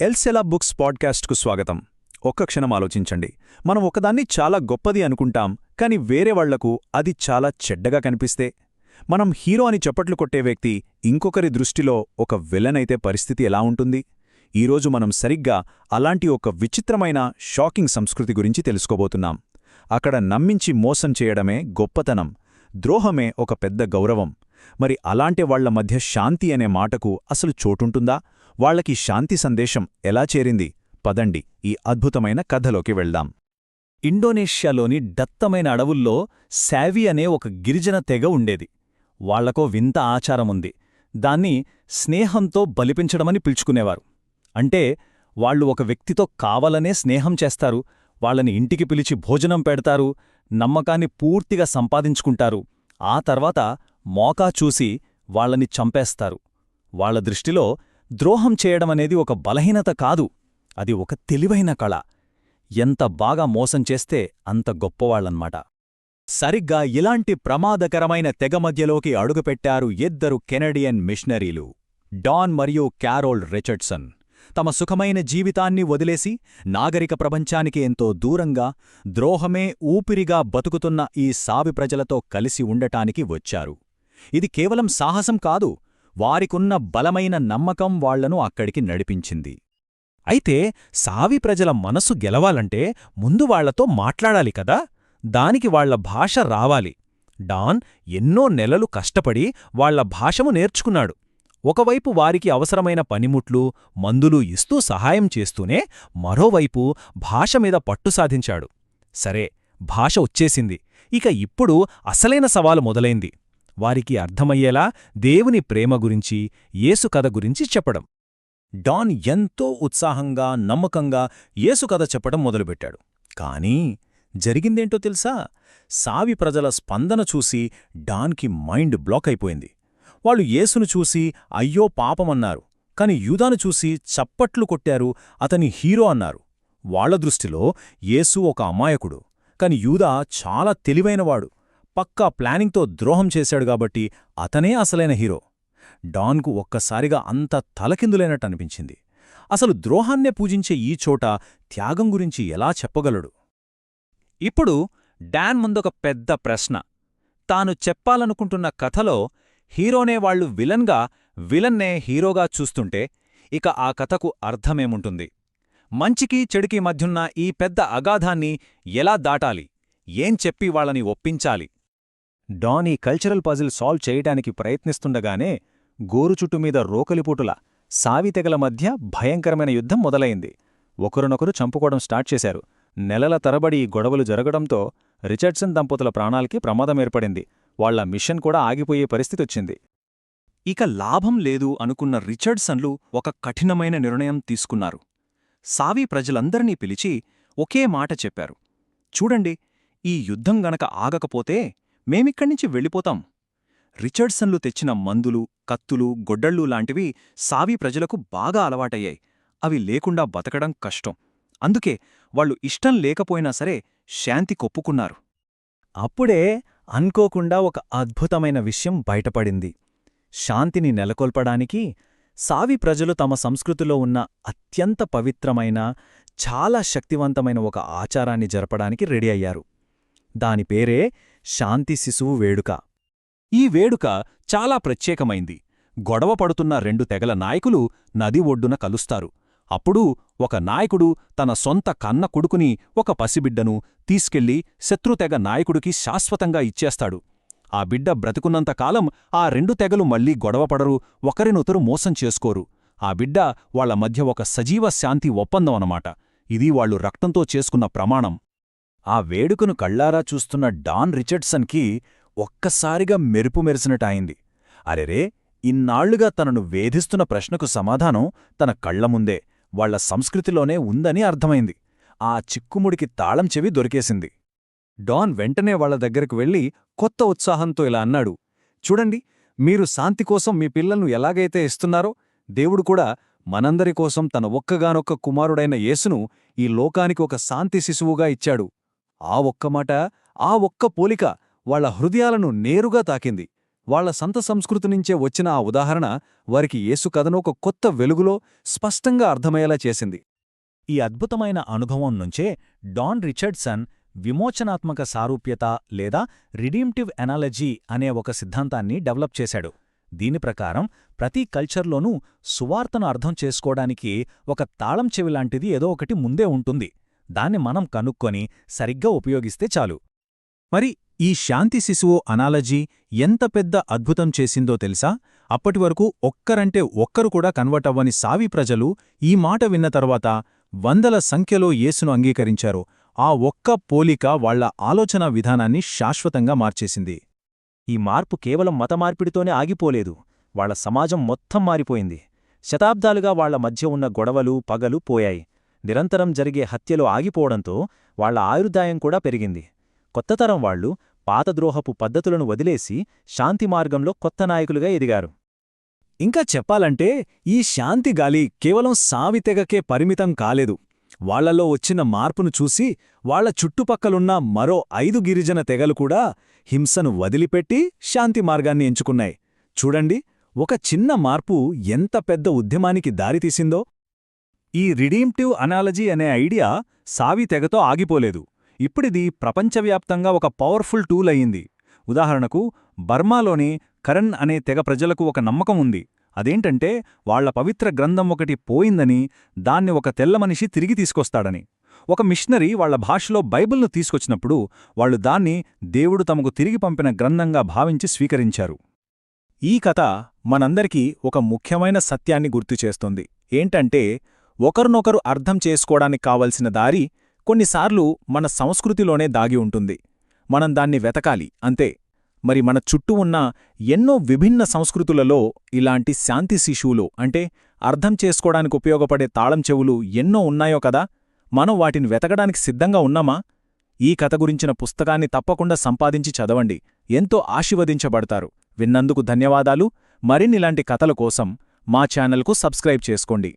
ఎల్సెలా books పాడ్కాస్ట్కు స్వాగతం. ఒక్క క్షణం ఆలోచించండి. మనం ఒకదాన్ని చాలా గొప్పది అనుకుంటాం కాని వేరే వాళ్ళకు అది చాలా చెడ్డగా కనిపిస్తే? మనం హీరో అని చప్పట్లు కొట్టే వ్యక్తి ఇంకొకరి దృష్టిలో ఒక విలనైతే పరిస్థితి ఎలా ఉంటుంది? ఈరోజు మనం సరిగ్గా అలాంటి ఒక విచిత్రమైన షాకింగ్ సంస్కృతి గురించి తెలుసుకోబోతున్నాం. అక్కడ నమ్మించి మోసం చేయడమే గొప్పతనం ద్రోహమే ఒక పెద్ద గౌరవం. మరి అలాంటి వాళ్ళ మధ్య శాంతి అనే మాటకు అసలు చోటుంటుందా? వాళ్ళకి శాంతి సందేశం ఎలా చేరింది? పదండి ఈ అద్భుతమైన కథలోకి వెళ్దాం. ఇండోనేషియాలోని దత్తమైన అడవుల్లో శావీ అనే ఒక గిరిజన తెగ ఉండేది. వాళ్ళకో వింత ఆచారముంది దాన్ని స్నేహంతో బలిపించడమని పిలుచుకునేవారు. అంటే వాళ్ళు ఒక వ్యక్తితో కావాలనే స్నేహం చేస్తారు వాళ్ళని ఇంటికి పిలిచి భోజనం పెడతారు నమ్మకాన్ని పూర్తిగా సంపాదించుకుంటారు ఆ తర్వాత మోకా చూసి వాళ్ళని చంపేస్తారు. వాళ్ళ దృష్టిలో ద్రోహం చేయడమనేది ఒక బలహీనత కాదు అది ఒక తెలివైన కళ. ఎంత బాగా మోసం చేస్తే అంత గొప్పవాళ్ళన్మాట సరిగ్గా ఇలాంటి ప్రమాదకరమైన తెగ మధ్యలోకి అడుగుపెట్టారు ఇద్దరు కెనడియన్ మిషనరీలు డాన్ మరియు క్యారోల్ రిచర్డ్సన్. తమ సుఖమైన జీవితాన్ని వదిలేసి నాగరిక ప్రపంచానికి ఎంతో దూరంగా ద్రోహమే ఊపిరిగా బతుకుతున్న ఈ సావి ప్రజలతో కలిసి ఉండటానికి వచ్చారు. ఇది కేవలం సాహసం కాదు వారికున్న బలమైన నమ్మకం వాళ్ళను అక్కడికి నడిపించింది. అయితే సావి ప్రజల మనసు గెలవాలంటే ముందు వాళ్ళతో మాట్లాడాలి కదా? దానికి వాళ్ళ భాష రావాలి. డాన్ ఎన్నో నెలలు కష్టపడి వాళ్ళ భాషము నేర్చుకున్నాడు. ఒకవైపు వారికి అవసరమైన పనిముట్లు మందులు ఇస్తూ సహాయం చేస్తూనే మరోవైపు భాష మీద పట్టు సాధించాడు. సరే భాష వచ్చేసింది. ఇక ఇప్పుడు అసలైన సవాలు మొదలైంది. వారికి అర్థమయ్యేలా దేవుని ప్రేమ గురించి యేసు కథ గురించి చెప్పడం. డాన్ ఎంతో ఉత్సాహంగా నమ్మకంగా యేసు కథ చెప్పడం మొదలుపెట్టాడు. కానీ జరిగిందేంటో తెలుసా? సావి ప్రజల స్పందన చూసి డాన్కి మైండ్ బ్లాక్ అయిపోయింది. వాళ్ళు యేసును చూసి అయ్యో పాపమన్నారు. కాని యూదాను చూసి చప్పట్లు కొట్టారు అతని హీరో అన్నారు. వాళ్ళ దృష్టిలో యేసు ఒక అమాయకుడు. కాని యూదా చాలా తెలివైనవాడు. పక్కా ప్లానింగ్తో ద్రోహం చేశాడు కాబట్టి అతనే అసలైన హీరో. డాన్కు ఒక్కసారిగా అంత తలకిందులైనట్టనిపించింది అసలు ద్రోహాన్నే పూజించే ఈ చోట త్యాగం గురించి ఎలా చెప్పగలడు? ఇప్పుడు డాన్ ముందొక పెద్ద ప్రశ్న. తాను చెప్పాలనుకుంటున్న కథలో హీరోనే వాళ్ళు విలన్గా విలన్నే హీరోగా చూస్తుంటే ఇక ఆ కథకు అర్థమేముంటుంది? మంచికి చెడుకి మధ్యున్న ఈ పెద్ద అగాధాన్ని ఎలా దాటాలి? ఏం చెప్పి వాళ్ళని ఒప్పించాలి? డాన్ ఈ కల్చరల్ పజిల్ సాల్వ్ చేయటానికి ప్రయత్నిస్తుండగానే గోరుచుట్టుమీద రోకలిపోటుల సావితెగల మధ్య భయంకరమైన యుద్ధం మొదలైంది. ఒకరినొకరు చంపుకోవడం స్టార్ట్ చేశారు. నెలల తరబడి ఈ గొడవలు జరగడంతో రిచర్డ్సన్ దంపతుల ప్రాణాలకి ప్రమాదమేర్పడింది వాళ్ళ మిషన్ కూడా ఆగిపోయే పరిస్థితొచ్చింది ఇక లాభం లేదు అనుకున్న రిచర్డ్సన్లు ఒక కఠినమైన నిర్ణయం తీసుకున్నారు. సావి ప్రజలందరినీ పిలిచి ఒకే మాట చెప్పారు. చూడండి ఈ యుద్ధం గనక ఆగకపోతే మేమిక్కడ్నించి వెళ్ళిపోతాం. రిచర్డ్సన్లు తెచ్చిన మందులు కత్తులు గొడ్డళ్ళు లాంటివి సావి ప్రజలకు బాగా అలవాటయ్యాయి. అవి లేకుండా బతకడం కష్టం. అందుకే వాళ్ళు ఇష్టం లేకపోయినా సరే శాంతి కొప్పుకున్నారు. అప్పుడే అనుకోకుండా ఒక అద్భుతమైన విషయం బయటపడింది. శాంతిని నెలకొల్పడానికి సావి ప్రజలు తమ సంస్కృతిలో ఉన్న అత్యంత పవిత్రమైన చాలా శక్తివంతమైన ఒక ఆచారాన్ని జరపడానికి రెడీ అయ్యారు. దాని పేరే శాంతి శిశువు వేడుక. ఈ వేడుక చాలా ప్రత్యేకమైంది. గొడవ పడుతున్న రెండు తెగల నాయకులు నది ఒడ్డున కలుస్తారు. అప్పుడు ఒక నాయకుడు తన సొంత కన్న కొడుకుని ఒక పసిబిడ్డను తీసుకెళ్ళి శత్రుతెగ నాయకుడికి శాశ్వతంగా ఇచ్చేస్తాడు. ఆ బిడ్డ బ్రతుకున్నంతకాలం ఆ రెండు తెగలు మళ్ళీ గొడవపడరు ఒకరినొతరు మోసం చేసుకోరు. ఆ బిడ్డ వాళ్ళ మధ్య ఒక సజీవ శాంతి ఒప్పందం అన్నమాట ఇది వాళ్ళు రక్తంతో చేసుకున్న ప్రమాణం. ఆ వేడుకను కళ్ళారా చూస్తున్న డాన్ రిచర్డ్సన్కి ఒక్కసారిగా మెరుపు మెరిసినటాయింది అరెరే ఇన్నాళ్ళుగా తనను వేధిస్తున్న ప్రశ్నకు సమాధానం తన కళ్ళముందే వాళ్ళ సంస్కృతిలోనే ఉందని అర్థమైంది. ఆ చిక్కుముడికి తాళం చెవి దొరికేసింది. డాన్ వెంటనే వాళ్ళ దగ్గరకు వెళ్ళి కొత్త ఉత్సాహంతో ఇలా అన్నాడు చూడండి మీరు శాంతి కోసం మీ పిల్లలను ఎలాగైతే ఇస్తున్నారో దేవుడు కూడా మనందరి కోసం తన ఒక్కగానొక్క కుమారుడైన యేసును ఈ లోకానికి ఒక శాంతి శిశువుగా ఇచ్చాడు. ఆ ఒక్క మాట ఆ ఒక్క పోలిక వాళ్ళ హృదయాలను నేరుగా తాకింది. వాళ్ళ సంత సంస్కృతి నుంచే వచ్చిన ఆ ఉదాహరణ వారికి యేసు కథను ఒక కొత్త వెలుగులో స్పష్టంగా అర్థమయ్యేలా చేసింది. ఈ అద్భుతమైన అనుభవం నుంచే డాన్ రిచర్డ్సన్ విమోచనాత్మక సారూప్యత లేదా రిడీమ్టివ్ ఎనాలజీ అనే ఒక సిద్ధాంతాన్ని డెవలప్ చేశాడు. దీని ప్రకారం ప్రతి కల్చర్లోనూ సువార్తను అర్థం చేసుకోవడానికి ఒక తాళం చెవి లాంటిది ఏదో ఒకటి ముందే ఉంటుంది. దాన్ని మనం కనుక్కొని సరిగ్గా ఉపయోగిస్తే చాలు. మరి ఈ శాంతి శిశువు అనాలజీ ఎంత పెద్ద అద్భుతం చేసిందో తెలుసా? అప్పటివరకు ఒక్కరంటే ఒక్కరు కూడా కన్వర్ట్ అవ్వని సావి ప్రజలు ఈ మాట విన్న తర్వాత వందల సంఖ్యలో యేసును అంగీకరించారు. ఆ ఒక్క పోలిక వాళ్ళ ఆలోచనా విధానాన్ని శాశ్వతంగా మార్చేసింది. ఈ మార్పు కేవలం మతమార్పిడితోనే ఆగిపోలేదు. వాళ్ళ సమాజం మొత్తం మారిపోయింది. శతాబ్దాలుగా వాళ్ళ మధ్య ఉన్న గొడవలు పగలు పోయాయి. నిరంతరం జరిగే హత్యలు ఆగిపోవడంతో వాళ్ళ ఆయుర్దాయం కూడా పెరిగింది. కొత్తతరం వాళ్ళు పాతద్రోహపు పద్ధతులను వదిలేసి శాంతి మార్గంలో కొత్త నాయకులుగా ఎదిగారు. ఇంకా చెప్పాలంటే ఈ శాంతి గాలి కేవలం సావితెగకే పరిమితం కాలేదు. వాళ్ళలో వచ్చిన మార్పును చూసి వాళ్ళ చుట్టుపక్కలున్న మరో ఐదు గిరిజన తెగలు కూడా హింసను వదిలిపెట్టి శాంతి మార్గాన్ని ఎంచుకున్నాయి. చూడండి ఒక చిన్న మార్పు ఎంత పెద్ద ఉద్యమానికి దారితీసిందో. ఈ రిడీమ్టివ్ అనాలజీ అనే ఐడియా సావి తెగతో ఆగిపోలేదు. ఇప్పుడిది ప్రపంచవ్యాప్తంగా ఒక పవర్ఫుల్ టూల్ అయింది ఉదాహరణకు బర్మాలోని కరణ్ అనే తెగ ప్రజలకు ఒక నమ్మకం ఉంది. అదేంటంటే వాళ్ళ పవిత్ర గ్రంథం ఒకటి పోయిందని దాన్ని ఒక తెల్ల మనిషి తిరిగి తీసుకొస్తాడని. ఒక మిషనరీ వాళ్ళ భాషలో బైబిల్ను తీసుకొచ్చినప్పుడు వాళ్ళు దాన్ని దేవుడు తమకు తిరిగి పంపిన గ్రంథంగా భావించి స్వీకరించారు. ఈ కథ మనందరికీ ఒక ముఖ్యమైన సత్యాన్ని గుర్తుచేస్తుంది ఏంటంటే ఒకరినొకరు అర్థం చేసుకోవడానికి కావలసిన దారి కొన్నిసార్లు మన సంస్కృతిలోనే దాగి ఉంటుంది. మనం దాన్ని వెతకాలి అంతే. మరి మన చుట్టూ ఉన్న ఎన్నో విభిన్న సంస్కృతులలో ఇలాంటి శాంతి శిశువులు అంటే అర్థం చేసుకోవడానికి ఉపయోగపడే తాళం చెవులు ఎన్నో ఉన్నాయో కదా? మనం వాటిని వెతకడానికి సిద్ధంగా ఉన్నామా? ఈ కథ గురించిన పుస్తకాన్ని తప్పకుండా సంపాదించి చదవండి. ఎంతో ఆశీర్వదించబడతారు. విన్నందుకు ధన్యవాదాలు. మరిన్నిలాంటి కథల కోసం మా ఛానల్కు సబ్స్క్రైబ్ చేసుకోండి.